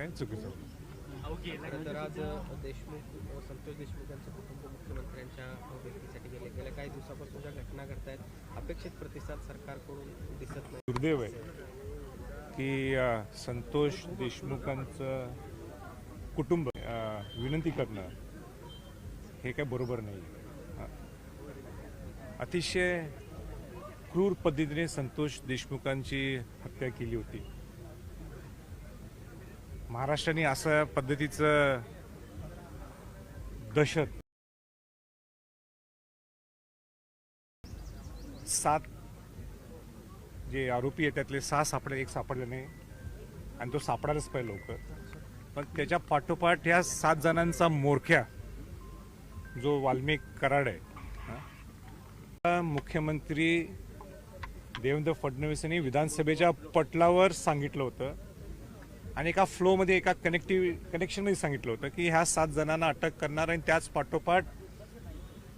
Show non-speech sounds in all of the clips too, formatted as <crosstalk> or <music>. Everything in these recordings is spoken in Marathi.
काही चुकीचं. होतं खरं तर आज देशमुख संतोष देशमुख यांचं कुटुंब मुख्यमंत्र्यांच्या भेटीसाठी गेले. गेल्या काही दिवसापासून ज्या घटना घडतायत अपेक्षित प्रतिसाद सरकारकडून दिसत नाही. दुर्दैव आहे की संतोष देशमुखांचं कुटुंब विनंती करणं हे काय बरोबर नाही. हा. अतिशय क्रूर पद्धतीने संतोष देशमुखांची हत्या केली होती. महाराष्ट्राने असं पद्धतीचं दहशत सात जे आरोपी आहेत त्यातले सहा सापडले एक सापडले नाही. आणि तो सापडायलाच पाहिजे लवकर. पण त्याच्या पाठोपाठ ह्या सात जणांचा मोरख्या जो वाल्मिक कराड आहे मुख्यमंत्री देवेंद्र फडणवीस यांनी विधानसभेच्या पटलावर सांगितलं होतं. आणि एका फ्लोमध्ये एका कनेक्टिव्ह कनेक्शनमध्ये सांगितलं होतं की ह्या सात जणांना अटक करणार आणि त्याच पाठोपाठ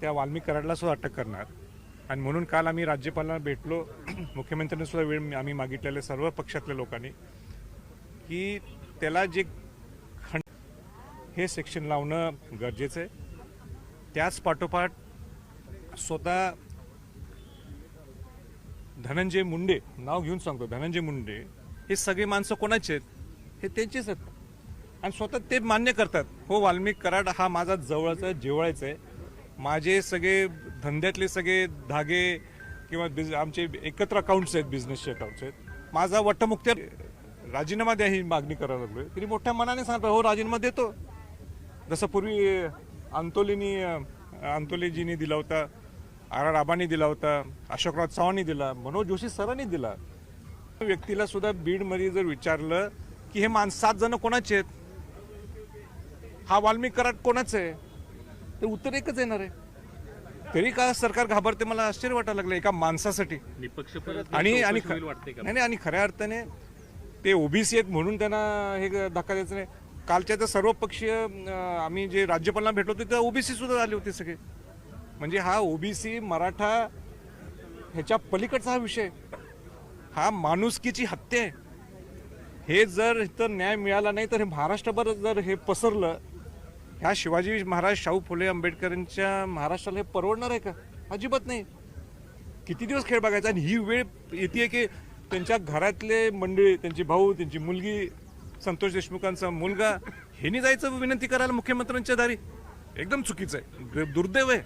त्या वाल्मिक कराडला सुद्धा अटक करणार. आणि म्हणून काल आम्ही राज्यपालांना भेटलो. <clears throat> मुख्यमंत्र्यांनी सुद्धा वेळ आम्ही मागितलेले सर्व पक्षातल्या लोकांनी की त्याला जे खंड हे सेक्शन लावणं गरजेचं आहे. त्याच पाठोपाठ स्वतः धनंजय मुंडे नाव घेऊन सांगतो धनंजय मुंडे हे सगळे माणसं कोणाचे आहेत? हे त्यांचेच आहेत. आणि स्वतः ते मान्य करतात. हो वाल्मिक कराड हा माझा जवळचा जिवळायचा आहे. माझे सगळे धंद्यातले सगळे धागे किंवा बिझ आमचे एकत्र अकाउंट्स आहेत बिझनेसचे अकाउंट्स आहेत. माझा वट्टमुक्त राजीनामा द्या ही मागणी करायला लागलोय. तरी मोठ्या मनाने सांगतो हो राजीनामा देतो. जसं पूर्वी अंतोलीनी अंतोलीजीनी दिला होता आर आर आबांनी दिला होता अशोकराव चव्हाणनी दिला मनोज जोशी सरांनी दिला. व्यक्तीला सुद्धा बीडमध्ये जर विचारलं की हे माणस सात जण कोणाचे आहेत? हा वाल्मिक कराड कोणाचं आहे? तर उत्तर एकच येणार आहे. तरी का सरकार घाबरते मला आश्चर्य वाटायला लागलं एका माणसासाठी. आणि आणि नाही नाही, आणि खऱ्या अर्थाने ते ओबीसी आहेत म्हणून त्यांना हे धक्का द्यायचं नाही. कालच्या तर सर्व पक्षीय अं, आम्ही जे राज्यपालांना भेटलो होतो तिथं ओबीसी सुद्धा आले होते सगळे. म्हणजे हा ओबीसी मराठा ह्याच्या पलीकडचा हा विषय. हा माणुसकीची हत्या आहे. हे जर इथं न्याय मिळाला नाही तर हे महाराष्ट्रभर जर हे पसरलं ह्या शिवाजी महाराज शाहू फुले आंबेडकरांच्या महाराष्ट्राला हे परवडणार आहे का? अजिबात नाही. किती दिवस खेळ बघायचा? आणि ही वेळ येते की त्यांच्या घरातले मंडळी त्यांची भाऊ त्यांची मुलगी संतोष देशमुखांचा मुलगा ह्यांनी जायचं विनंती करायला मुख्यमंत्र्यांच्या दारी? एकदम चुकीचं आहे. दुर्दैव आहे.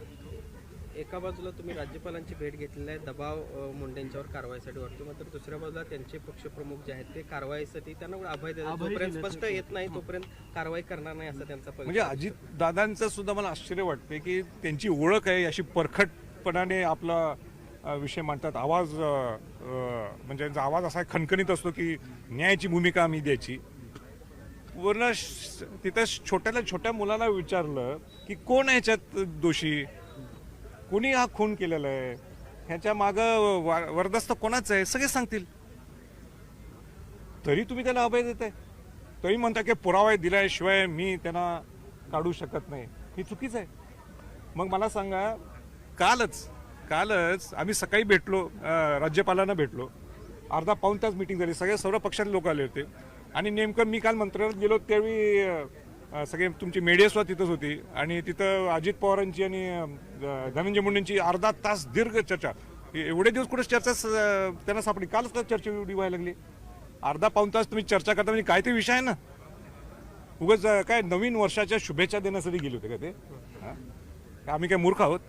एका बाजूला तुम्ही राज्यपालांची भेट घेतलेली आहे दबाव मुंडेंच्यावर कारवाईसाठी वाटतो मात्र दुसऱ्या बाजूला त्यांचे पक्षप्रमुख जे आहेत ते कारवाईसाठी त्यांना अभय देतात. जोपर्यंत स्पष्ट येत नाही तोपर्यंत कारवाई करणार नाही असं त्यांचा पक्ष म्हणजे अजित दादांचं सुद्धा मला आश्चर्य वाटते की त्यांची ओळख आहे अशी परखटपणाने आपला विषय मांडतात. आवाज म्हणजे त्यांचा आवाज असा खणखणीत असतो की न्यायाची भूमिका आम्ही द्यायची. वरनं श- तिथं छोट्याला छोट्या मुलाला विचारलं की कोण आहे याच्यात दोषी? कोणी हा खून केलेला आहे? ह्याच्या मागं वा- वरदस्त कोणाचं आहे? सगळे सांगतील. तरी तुम्ही त्याला अभय देताय. तरी म्हणता की पुरावा दिल्याशिवाय मी त्यांना काढू शकत नाही. ही चुकीच आहे. मग मला सांगा कालच कालच आम्ही सकाळी भेटलो राज्यपालांना भेटलो. अर्धा पाऊन तास मिटिंग झाली. सगळे सर्व पक्षातले लोक आले होते. आणि नेमकं मी काल मंत्रालयात गेलो त्यावेळी सगळे तुमची मीडिया तिथंच होती. आणि तिथं अजित पवारांची आणि धनंजय मुंडेंची अर्धा तास दीर्घ चर्चा. एवढे दिवस कुठे चर्चा स- त्यांना सापडली. कालच तर चर्चा एवढी व्हायला लागली. अर्धा पाऊन तास तुम्ही चर्चा करता म्हणजे काय ते विषय आहे ना? उगाच काय नवीन वर्षाच्या शुभेच्छा देण्यासाठी गेले होते का ते? आम्ही काय मूर्ख आहोत?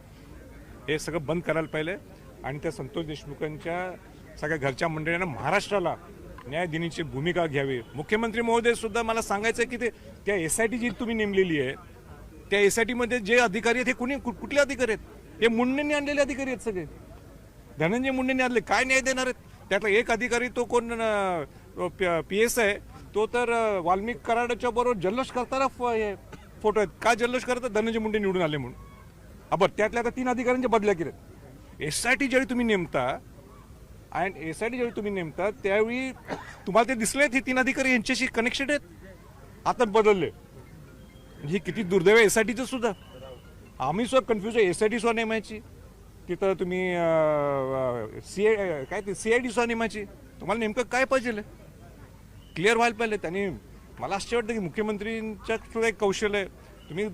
हे सगळं बंद करायला पाहिजे आणि त्या संतोष देशमुखांच्या सगळ्या घरच्या मंडळींना महाराष्ट्राला न्यायदिनीची भूमिका घ्यावी. मुख्यमंत्री महोदय सुद्धा मला सांगायचं आहे की ते त्या एस आय टी जी तुम्ही नेमलेली आहे त्या एस आय टीमध्ये जे अधिकारी आहेत हे कुणी कुठले अधिकारी आहेत? हे मुंडेंनी आणलेले अधिकारी आहेत सगळे. धनंजय मुंडेंनी आणले. काय न्याय देणार आहेत? त्यातला एक अधिकारी तो कोण पी एस आहे. तो तर वाल्मिक कराडाच्या बरोबर जल्लोष करताना फोटो आहेत. का जल्लोष करतात धनंजय मुंडे निवडून आले म्हणून. हा बरं त्यातल्या आता तीन अधिकाऱ्यांच्या बदल्या केल्या एस आय टी ज्यावेळी तुम्ही नेमता अँड एस आय टी ज्यावेळी तुम्ही नेमता त्यावेळी तुम्हाला ते दिसले हे तीन अधिकारी यांच्याशी कनेक्शन आहेत? आता बदलले म्हणजे ही किती दुर्दैव एस आय टीचं सुद्धा. आम्ही सुद्धा कन्फ्युज आहे. एस आय टी सुद्धा नेमायची. तिथं तुम्ही सी आय काय ते सी आय डी सुद्धा नेमायची. तुम्हाला नेमकं काय पाहिजे? क्लिअर व्हायला पाहिजे. त्यांनी मला आश्चर्य वाटतं की मुख्यमंत्रींच्या सुद्धा एक कौशल्य आहे. तुम्ही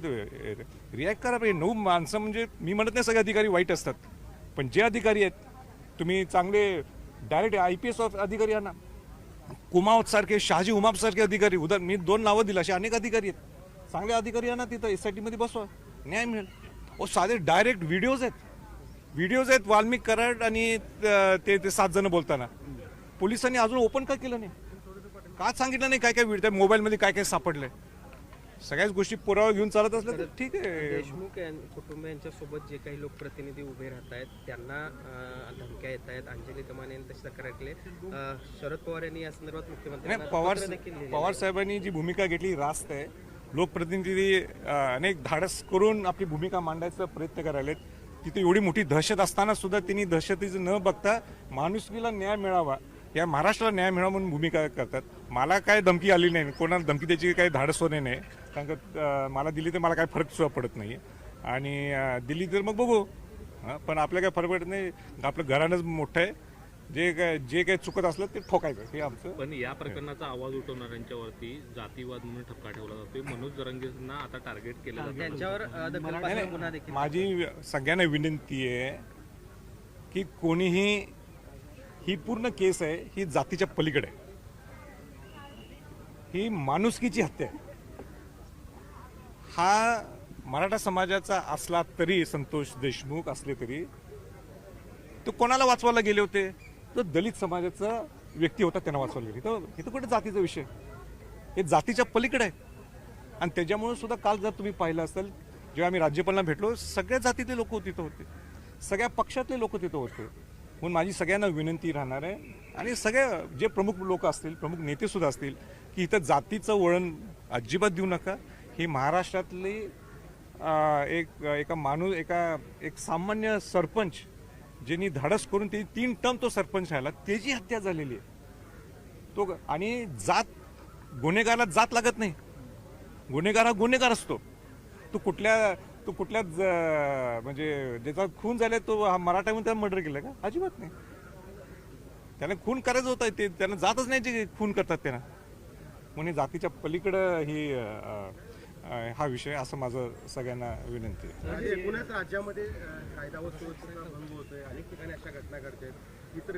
रिॲक्ट करा. पाहिजे नऊ माणसं म्हणजे मी म्हणत नाही सगळे अधिकारी वाईट असतात. पण जे अधिकारी आहेत तुम्ही चांगले डायरेक्ट आय पी एस अधिकारी आणा कुमावत सारखे शहाजी उमाप सारखे अधिकारी. उदा मी दोन नावं दिली असे अनेक अधिकारी आहेत. चांगले अधिकारी आणा तिथं एस आय टीमध्ये बसवा. न्याय मिळेल. ओ साधे डायरेक्ट व्हिडिओज आहेत. व्हिडिओज आहेत वाल्मिक कराड आणि ते ते सात जण बोलताना. पोलिसांनी अजून ओपन का केलं नाही? का सांगितलं नाही काय काय व्हिडिओ मोबाईलमध्ये काय काय सापडलंय? सगळ्याच गोष्टी पुरावा घेऊन चालत असलं तर ठीक आहे. देशमुख यां- कुटुंबियांच्या सोबत जे काही लोकप्रतिनिधी उभे राहत आहेत त्यांना धमक्या येत आहेत अंजली दमाने यांनी तशी तक्रार केली. शरद पवार यांनी या संदर्भात मुख्यमंत्र्यांना नाही पवार पवार साहेबांनी जी भूमिका घेतली रास्त आहे. लोकप्रतिनिधी अनेक धाडस करून आपली भूमिका मांडायचा प्रयत्न करायलेत. तिथे एवढी मोठी दहशत असताना सुद्धा त्यांनी दहशतीचं न बघता माणुसकीला न्याय मिळावा. या महाराष्ट्राला न्याय मिळावा म्हणून भूमिका करतात. मला काय धमकी आली नाही कोणाला धमकी द्यायची काही धाडस होणे नाही कारण का मला दिली तर मला काय फरक सुद्धा पडत नाही आणि दिली तर मग बघू. हं, पण आपल्या काय फरक पडत नाही. आपलं घरानंच मोठं आहे. जे काय जे काही चुकत असलं ते ठोकायचं. हे आमचं. पण या प्रकरणाचा आवाज उठवणाऱ्यांच्यावरती जातीवाद म्हणून ठपका ठेवला जातोय. मनोज जरंगेंना आता टार्गेट केलं त्यांच्यावर माझी सगळ्यांना विनंती आहे की कोणीही ही पूर्ण केस आहे ही जातीच्या पलीकडे आहे. ही माणुसकीची हत्या आहे. हा मराठा समाजाचा असला तरी संतोष देशमुख असले तरी तो कोणाला वाचवायला गेले होते? तो दलित समाजाचा व्यक्ती होता त्यांना वाचवायला गेले तर हे तर कुठे जातीचा विषय? हे जातीच्या पलीकडे आहे. आणि त्याच्यामुळे सुद्धा काल जर तुम्ही पाहिलं असेल जेव्हा आम्ही राज्यपालांना भेटलो सगळ्या जातीतले लोक तिथं होते. सगळ्या पक्षातले लोक तिथं होते. म्हणून माझी सगळ्यांना विनंती राहणार आहे. आणि सगळ्या जे प्रमुख लोक असतील प्रमुख नेतेसुद्धा असतील की इथं जातीचं वळण अजिबात देऊ नका. ही महाराष्ट्रातली एक एका माणूस एका एक सामान्य सरपंच ज्यांनी धाडस करून ते तीन टर्म तो सरपंच राहिला त्याची हत्या झालेली आहे. तो आणि जात गुन्हेगाराला जात लागत नाही. गुन्हेगार हा गुन्हेगार असतो. तो कुठल्या तो कुठल्याच म्हणजे ज्याचा खून झालाय तो हा मराठा म्हणून त्यानं मर्डर केलं का? अजिबात नाही. त्याला खून करायचं होतं ते त्यांना जातच नाही जे खून करतात त्यांना म्हणून जातीच्या पलीकडं ही हा विषय असं माझं सगळ्यांना विनंती आहे. म्हणजे एकूणच राज्यामध्ये कायदा व सुरक्षेचा भंग होतोय अनेक ठिकाणी अशा घटना घडतात इतर